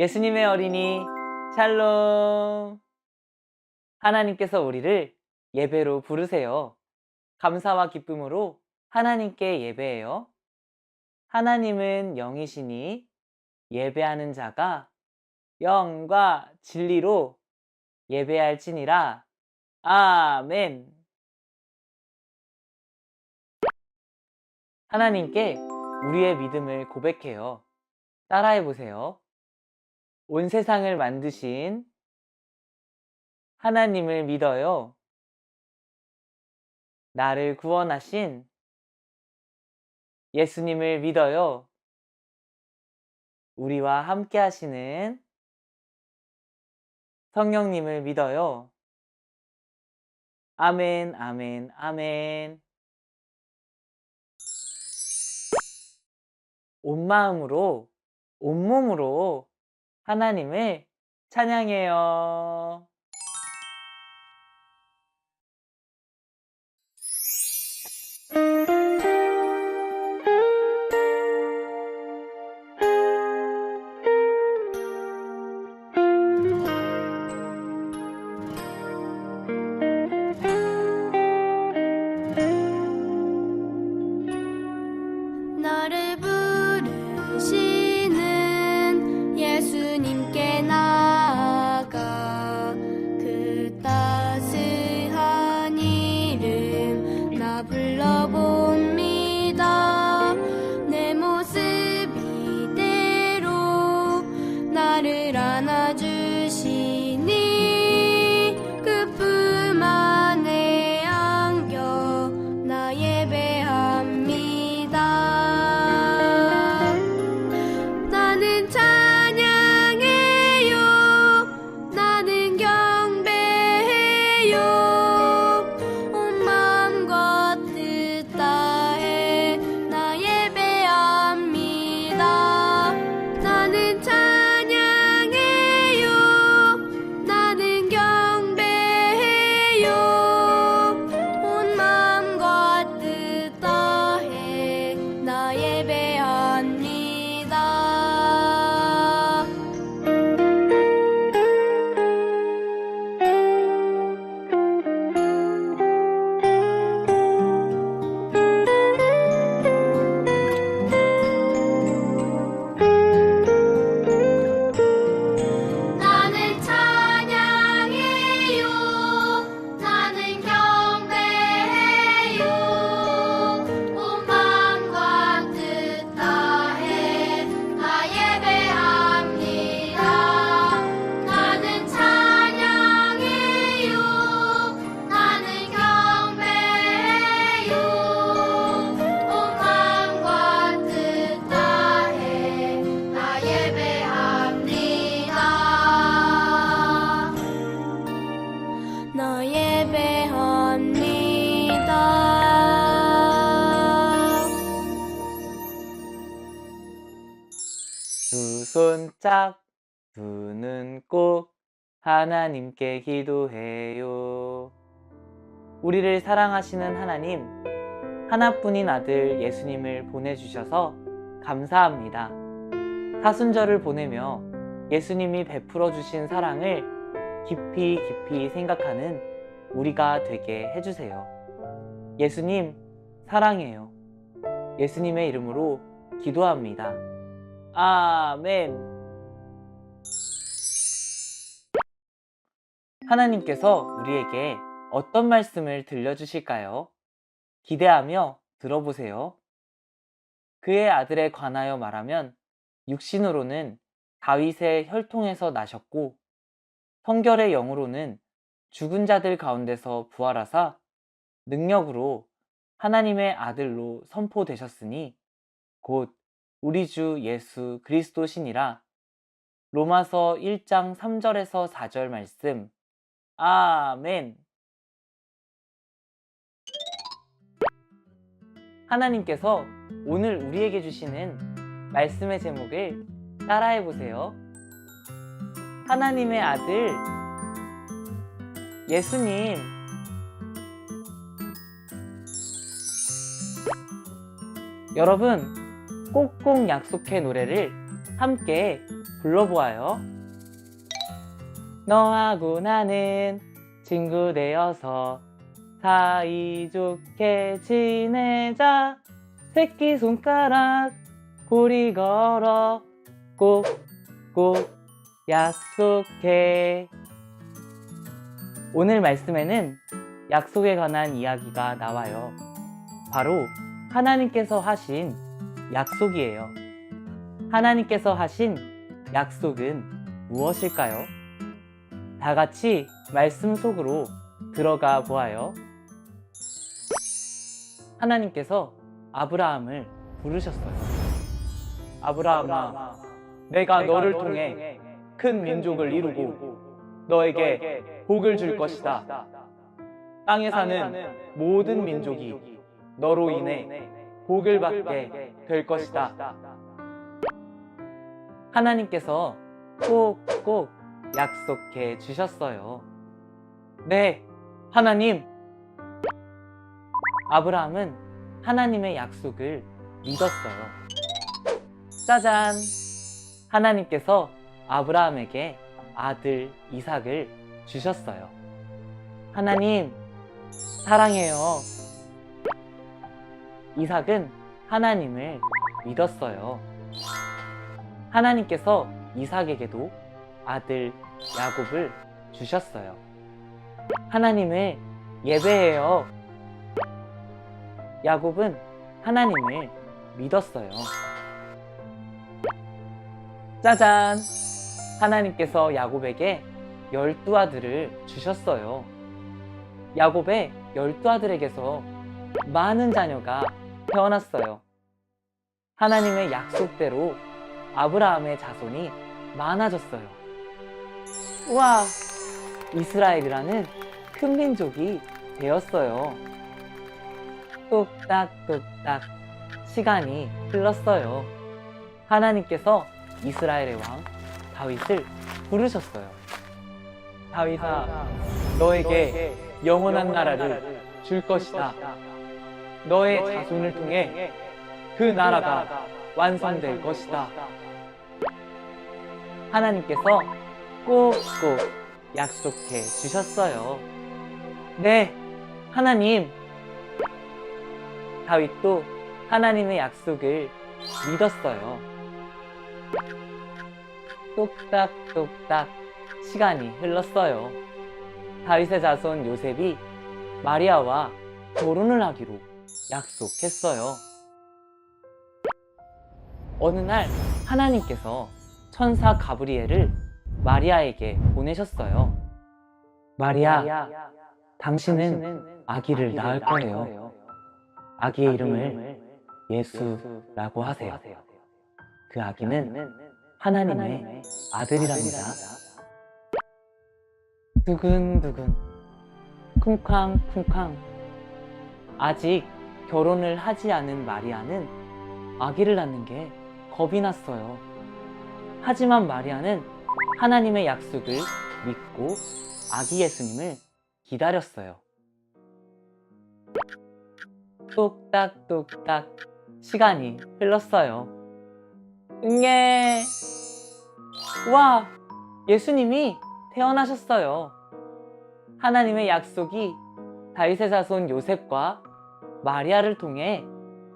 예수님의 어린이 샬롬. 하나님께서 우리를 예배로 부르세요. 감사와 기쁨으로 하나님께 예배해요. 하나님은 영이시니 예배하는 자가 영과 진리로 예배할지니라. 아멘. 하나님께 우리의 믿음을 고백해요. 따라해 보세요. 온 세상을 만드신 하나님을 믿어요. 나를 구원하신 예수님을 믿어요. 우리와 함께 하시는 성령님을 믿어요. 아멘, 아멘, 아멘. 온 마음으로, 온 몸으로 하나님을 찬양해요. do. 두 손 짝, 두 눈 꼭 하나님께 기도해요. 우리를 사랑하시는 하나님, 하나뿐인 아들 예수님을 보내주셔서 감사합니다. 사순절을 보내며 예수님이 베풀어 주신 사랑을 깊이 깊이 생각하는 우리가 되게 해주세요. 예수님, 사랑해요. 예수님의 이름으로 기도합니다. 아멘. 하나님께서 우리에게 어떤 말씀을 들려주실까요? 기대하며 들어보세요. 그의 아들에 관하여 말하면 육신으로는 다윗의 혈통에서 나셨고 성결의 영으로는 죽은 자들 가운데서 부활하사 능력으로 하나님의 아들로 선포되셨으니 곧 우리 주 예수 그리스도시니라. 로마서 1장 3절에서 4절 말씀. 아멘. 하나님께서 오늘 우리에게 주시는 말씀의 제목을 따라해 보세요. 하나님의 아들 예수님 여러분 꼭꼭 약속해 노래를 함께 불러보아요. 너하고 나는 친구 되어서 사이좋게 지내자. 새끼손가락 고리 걸어 꼭꼭 약속해. 오늘 말씀에는 약속에 관한 이야기가 나와요. 바로 하나님께서 하신 약속이에요. 하나님께서 하신 약속은 무엇일까요? 다 같이 말씀 속으로 들어가 보아요. 하나님께서 아브라함을 부르셨어요. 아브라함아, 내가 너를 통해 큰 민족을 이루고 너에게 복을 줄 것이다. 땅에 사는 모든 민족이 너로 인해 복을 받게 될 것이다. 하나님께서 꼭꼭 약속해 주셨어요. 네, 하나님. 아브라함은 하나님의 약속을 믿었어요. 짜잔! 하나님께서 아브라함에게 아들 이삭을 주셨어요. 하나님, 사랑해요. 이삭은 하나님을 믿었어요. 하나님께서 이삭에게도 아들 야곱을 주셨어요. 하나님을 예배해요. 야곱은 하나님을 믿었어요. 짜잔! 하나님께서 야곱에게 열두 아들을 주셨어요. 야곱의 열두 아들에게서 많은 자녀가 태어났어요. 하나님의 약속대로 아브라함의 자손이 많아졌어요. 우와! 이스라엘이라는 큰 민족이 되었어요. 뚝딱뚝딱 시간이 흘렀어요. 하나님께서 이스라엘의 왕 다윗을 부르셨어요. 다윗아, 너에게 영원한 나라를 줄 것이다. 너의 자손을 통해 그 나라가 완성될 것이다. 하나님께서 꼭꼭 약속해 주셨어요. 네, 하나님. 다윗도 하나님의 약속을 믿었어요. 똑딱똑딱 시간이 흘렀어요. 다윗의 자손 요셉이 마리아와 결혼을 하기로 약속했어요. 어느 날 하나님께서 천사 가브리엘을 마리아에게 보내셨어요. 마리아, 당신은 아기를 낳을 거예요. 아기의 이름을 예수라고 하세요. 그 아기는 하나님의 아들이랍니다. 두근두근, 쿵쾅쿵쾅. 아직 결혼을 하지 않은 마리아는 아기를 낳는 게 겁이 났어요. 하지만 마리아는 하나님의 약속을 믿고 아기 예수님을 기다렸어요. 뚝딱뚝딱 시간이 흘렀어요. 응애! 와! 예수님이 태어나셨어요. 하나님의 약속이 다윗의 자손 요셉과 마리아를 통해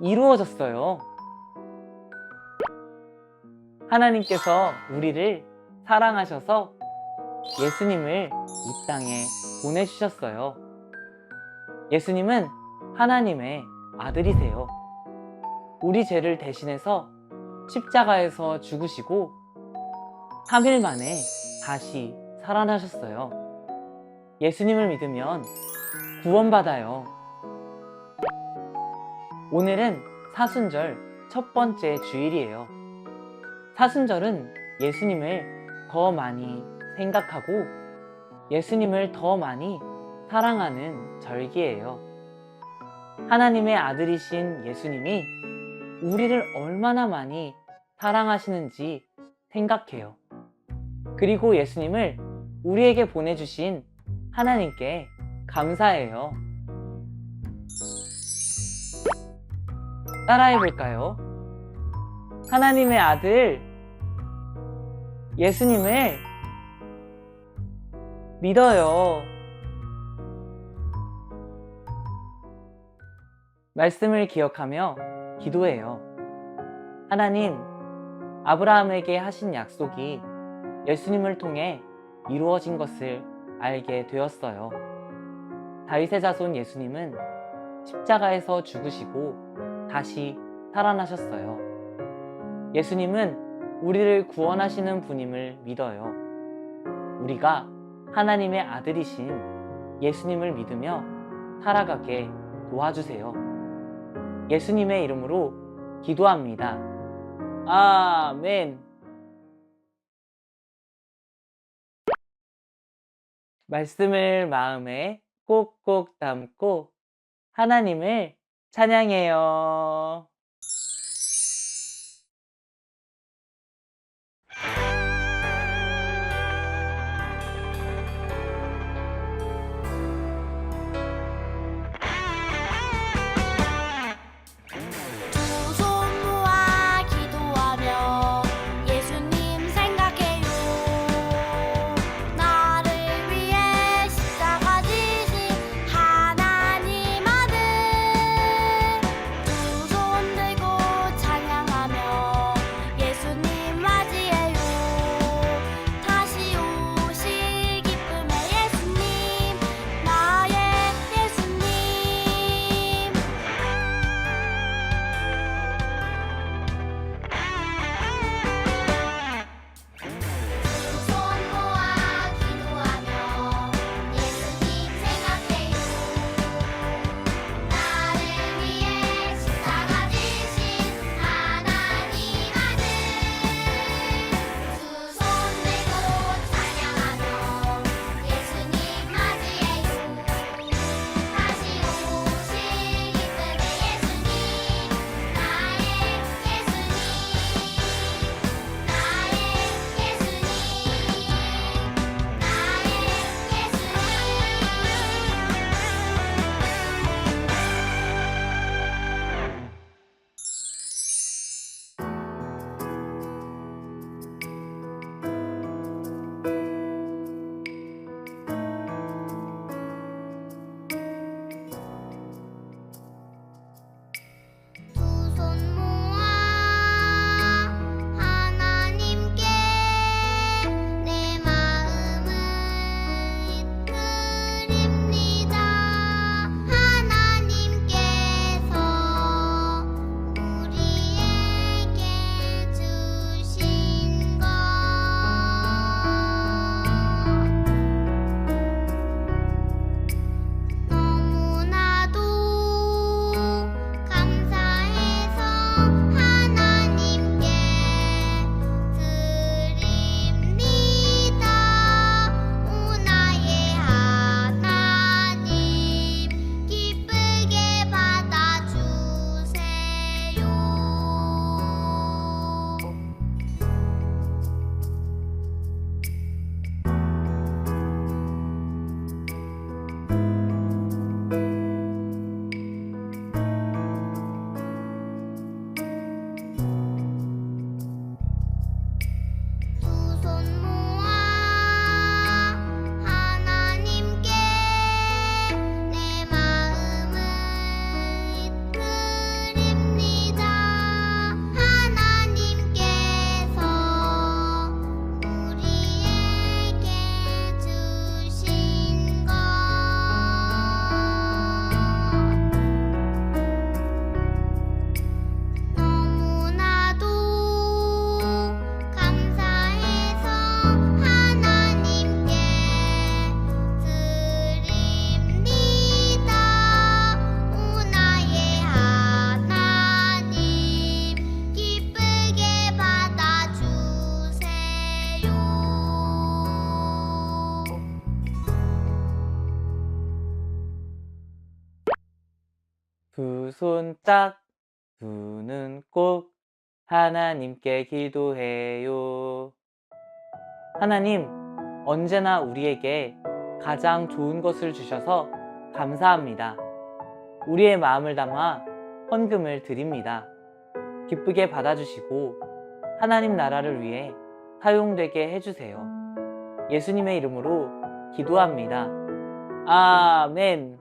이루어졌어요. 하나님께서 우리를 사랑하셔서 예수님을 이 땅에 보내주셨어요. 예수님은 하나님의 아들이세요. 우리 죄를 대신해서 십자가에서 죽으시고 3일 만에 다시 살아나셨어요. 예수님을 믿으면 구원받아요. 오늘은 사순절 첫 번째 주일이에요. 사순절은 예수님을 더 많이 생각하고 예수님을 더 많이 사랑하는 절기예요. 하나님의 아들이신 예수님이 우리를 얼마나 많이 사랑하시는지 생각해요. 그리고 예수님을 우리에게 보내주신 하나님께 감사해요. 따라해 볼까요? 하나님의 아들, 예수님을 믿어요. 말씀을 기억하며 기도해요. 하나님, 아브라함에게 하신 약속이 예수님을 통해 이루어진 것을 알게 되었어요. 다윗의 자손 예수님은 십자가에서 죽으시고 다시 살아나셨어요. 예수님은 우리를 구원하시는 분임을 믿어요. 우리가 하나님의 아들이신 예수님을 믿으며 살아가게 도와주세요. 예수님의 이름으로 기도합니다. 아멘. 말씀을 마음에 꼭꼭 담고 하나님을 찬양해요. 딱 두 눈 꼭 하나님께 기도해요. 하나님, 언제나 우리에게 가장 좋은 것을 주셔서 감사합니다. 우리의 마음을 담아 헌금을 드립니다. 기쁘게 받아주시고 하나님 나라를 위해 사용되게 해주세요. 예수님의 이름으로 기도합니다. 아멘.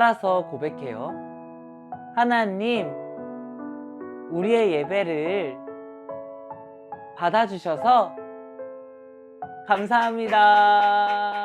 따라서 고백해요. 하나님, 우리의 예배를 받아주셔서 감사합니다.